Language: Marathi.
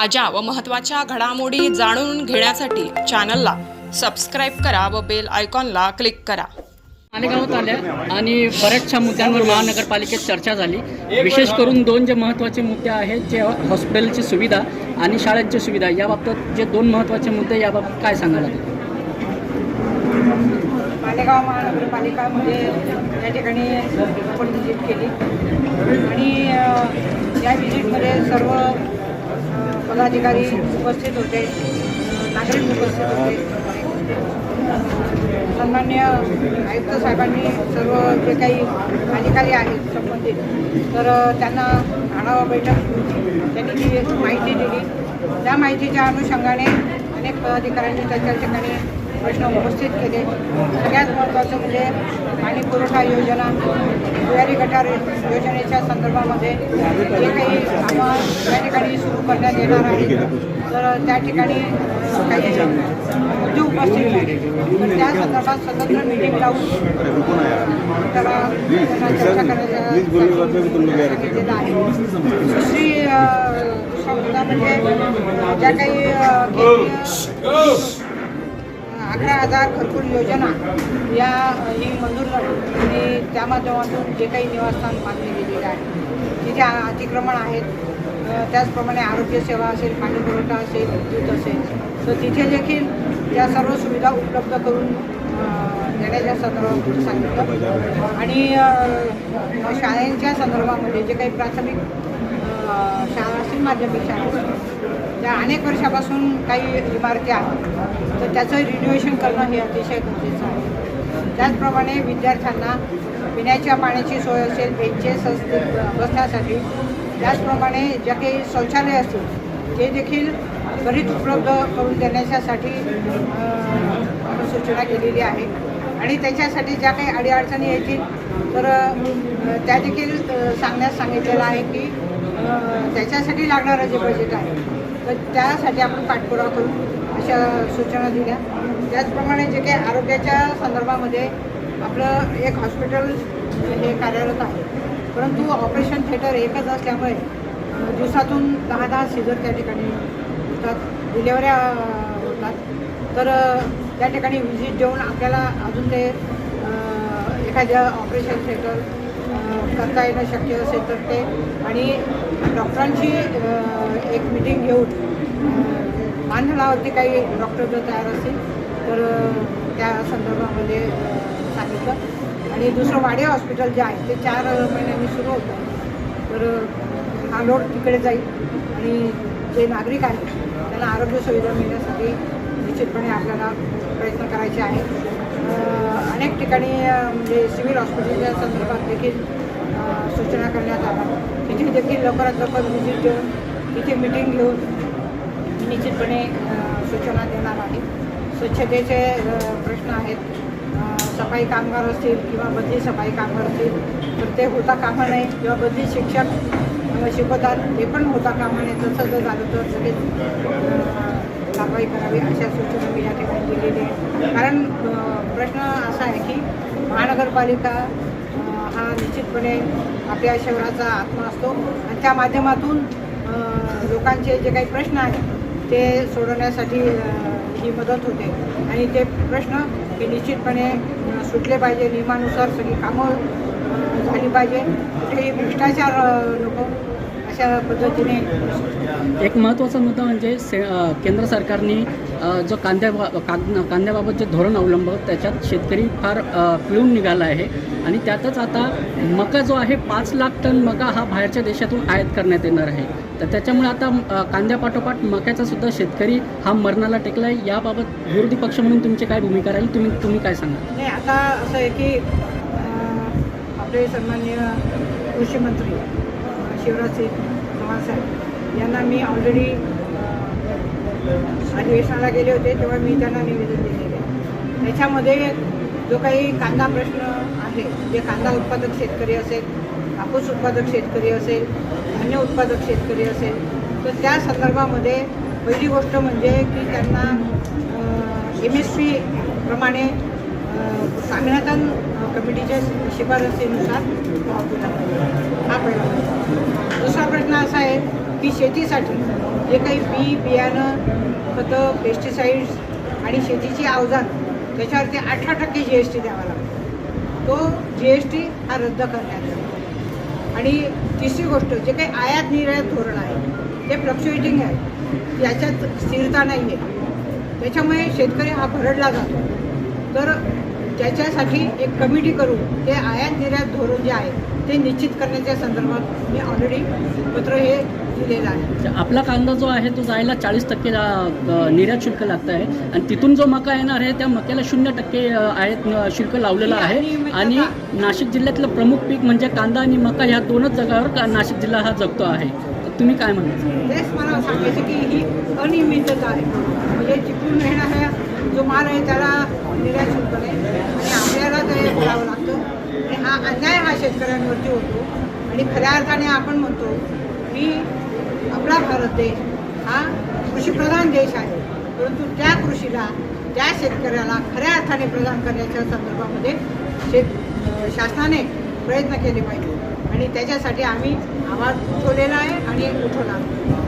ताज्या व महत्त्वाच्या घडामोडी जाणून घेण्यासाठी चॅनलला सबस्क्राईब करा व बेल आयकॉनला क्लिक करा. मालेगावात आल्या आणि बऱ्याचशा मुद्द्यांवर महानगरपालिकेत चर्चा झाली. विशेष करून दोन जे महत्त्वाचे मुद्दे आहेत जे हॉस्पिटलची सुविधा आणि शाळांची सुविधा याबाबत जे दोन महत्त्वाचे मुद्दे याबाबत काय सांगायला लागेल मालेगाव महानगरपालिकामध्ये या ठिकाणी आपण व्हिजिट केली. आणि या व्हिजिटमध्ये सर्व पदाधिकारी उपस्थित होते. नागरिक उपस्थित होते. सन्मान्य आयुक्त साहेबांनी सर्व जे काही अधिकारी आहेत संबंधित तर त्यांना आढावा बैठक त्यांनी जी माहिती दिली. त्या माहितीच्या अनुषंगाने अनेक पदाधिकाऱ्यांनी त्यांच्या ठिकाणी प्रश्न उपस्थित केले. सगळ्यात महत्त्वाचं म्हणजे पाणी पुरवठा योजना भुयारी गटार योजनेच्या संदर्भामध्ये जे काही कामं त्या ठिकाणी सुरू करण्यात येणार आहेत तर त्या ठिकाणी काही मुद्दे उपस्थित झाले तर त्या संदर्भात स्वतंत्र मिटिंग लावून त्याला चर्चा करण्याचा आहे दुसरी म्हणजे ज्या काही अकरा हजार घरकुल योजना या ही मंजूर झाली. आणि त्या माध्यमातून जे काही निवासस्थान बांधले गेलेले आहे तिथे अतिक्रमण आहेत त्याचप्रमाणे आरोग्य सेवा असेल पाणीपुरवठा असेल विद्युत असेल तर तिथे देखील त्या सर्व सुविधा उपलब्ध करून देण्याच्या संदर्भामध्ये सांगितलं. आणि अ, शाळांच्या संदर्भामध्ये जे काही प्राथमिक शाळा असतील माध्यमिक शाळा असतील त्या अनेक वर्षापासून काही इमारती आहेत. तर त्याचं रिन्युएशन करणं हे अतिशय गरजेचं आहे. त्याचप्रमाणे विद्यार्थ्यांना पिण्याच्या पाण्याची सोय असेल बेंचेस असतील बसण्यासाठी. त्याचप्रमाणे ज्या काही शौचालय असतील ते देखील त्वरित उपलब्ध करून देण्याच्यासाठी सूचना केलेली आहे. आणि त्याच्यासाठी ज्या काही अडीअडचणी येतील तर त्या देखील सांगण्यास सांगितलेलं आहे की त्याच्यासाठी लागणारं जे बजेट आहे तर त्यासाठी आपण पाठपुरावा करू अशा सूचना दिल्या. त्याचप्रमाणे जे काही आरोग्याच्या संदर्भामध्ये आपलं एक हॉस्पिटल हे कार्यरत आहे. परंतु ऑपरेशन थिएटर एकच असल्यामुळे दिवसातून दहा दहा सीझर त्या ठिकाणी होतात डिलेवऱ्या होतात. तर त्या ठिकाणी व्हिजिट देऊन आपल्याला अजून ते एखाद्या ऑपरेशन थिएटर करता येणं शक्य असेल तर ते. आणि डॉक्टरांची एक मिटिंग घेऊन मानधनावरती काही डॉक्टर जर तयार असतील तर त्या संदर्भामध्ये सांगितलं. आणि दुसरं वाडे हॉस्पिटल जे आहे ते चार महिन्यांनी सुरू होतं. तर हा लोड तिकडे जाईल. आणि जे नागरिक आहेत त्यांना आरोग्य सुविधा मिळण्यासाठी निश्चितपणे आपल्याला प्रयत्न करायचे आहेत. अनेक ठिकाणी म्हणजे सिव्हिल हॉस्पिटलच्या संदर्भात देखील सूचना करण्यात आल्या. तिथे देखील लवकरात लवकर व्हिजिट देऊन तिथे मिटिंग घेऊन निश्चितपणे सूचना देणार आहे. स्वच्छतेचे प्रश्न आहेत. सफाई कामगार असतील किंवा बदली सफाई कामगार असतील तर ते होता कामा नये. किंवा बदली शिक्षक शिकवतात ते पण होता कामा नये. जसं जर झालं तर सगळे कारवाई करावी अशा सूचना मी या ठिकाणी दिलेली आहे कारण प्रश्न असा आहे की महानगरपालिका हा निश्चितपणे आपल्या शहराचा आत्मा असतो. आणि त्या माध्यमातून लोकांचे जे काही प्रश्न आहेत ते सोडवण्यासाठी ही मदत होते. आणि ते प्रश्न हे निश्चितपणे सुटले पाहिजे. नियमानुसार सगळी कामं झाली पाहिजे. कुठेही भ्रष्टाचार नको अशा पद्धतीने. एक महत्त्वाचा मुद्दा म्हणजे से केंद्र सरकारने जो कांद्या कांद कांद्याबाबत जे धोरण अवलंबत त्याच्यात शेतकरी फार पिळून निघाला आहे. आणि त्यातच आता मका जो आहे पाच लाख टन मका हा बाहेरच्या देशातून आयात करण्यात येणार आहे. तर त्याच्यामुळे आता कांद्यापाठोपाठ मक्याचा सुद्धा शेतकरी हा मरणाला टेकला आहे याबाबत विरोधी पक्ष म्हणून तुमची काय भूमिका राहील? तुम्ही तुम्ही काय सांगा नाही आता असं आहे की आपले सन्माननीय कृषी मंत्री शिवराज सिंग चव्हाण साहेब यांना मी ऑलरेडी अधिवेशनाला गेले होते तेव्हा मी त्यांना निवेदन दिलेले आहे. त्याच्यामध्ये जो काही कांदा प्रश्न आहे जे कांदा उत्पादक शेतकरी असेल कापूस उत्पादक शेतकरी असेल धान्य उत्पादक शेतकरी असेल तर त्या संदर्भामध्ये पहिली गोष्ट म्हणजे की त्यांना एम एस पी प्रमाणे सांगण्यात कमिटीच्या शिफारसीनुसार हा प्रश्न दुसरा प्रश्न असा आहे की शेतीसाठी जे काही बी बियाणं खतं पेस्टिसाईड्स आणि शेतीची अवजार त्याच्यावरती अठरा टक्के जी एस टी द्यावा लागतो. तो जी एस टी हा रद्द करण्यात येतो आणि तिसरी गोष्ट जे काही आयात निर्यात धोरण आहे ते फ्लक्च्युएटिंग आहे याच्यात स्थिरता नाही आहे त्याच्यामुळे शेतकरी हा भरडला जातो. तर त्याच्यासाठी एक कमिटी करून ते आयात निर्यात धोरण जे आहे ते निश्चित करण्याच्या संदर्भात मी ऑलरेडी पत्र हे दिलेलं आहे. आपला कांदा जो आहे तो जायला चाळीस टक्के निर्यात शुल्क लागतं आहे. आणि तिथून जो मका येणार आहे त्या मक्याला शून्य टक्के आयात शुल्क लावलेलं आहे. आणि नाशिक जिल्ह्यातलं प्रमुख पीक म्हणजे कांदा आणि मका ह्या दोनच जागावर नाशिक जिल्हा हा जगतो आहे. तर तुम्ही काय म्हणाल? तेच मला सांगायचं की ही अनियमितता आहे. म्हणजे चिपळूण येणाऱ्या जो माल आहे त्याला निर्यात शुल्क नाही आणि आपल्याला ते करावं लागतं. आणि हा अन्याय हा शेतकऱ्यांवरती होतो. आणि खऱ्या अर्थाने आपण म्हणतो की आपला भारत देश हा कृषीप्रधान देश आहे. परंतु त्या कृषीला त्या शेतकऱ्याला खऱ्या अर्थाने प्रदान करण्याच्या संदर्भामध्ये शेत शासनाने प्रयत्न केले पाहिजे. आणि त्याच्यासाठी आम्ही आवाज उठवलेला आहे आणि उठवला आहे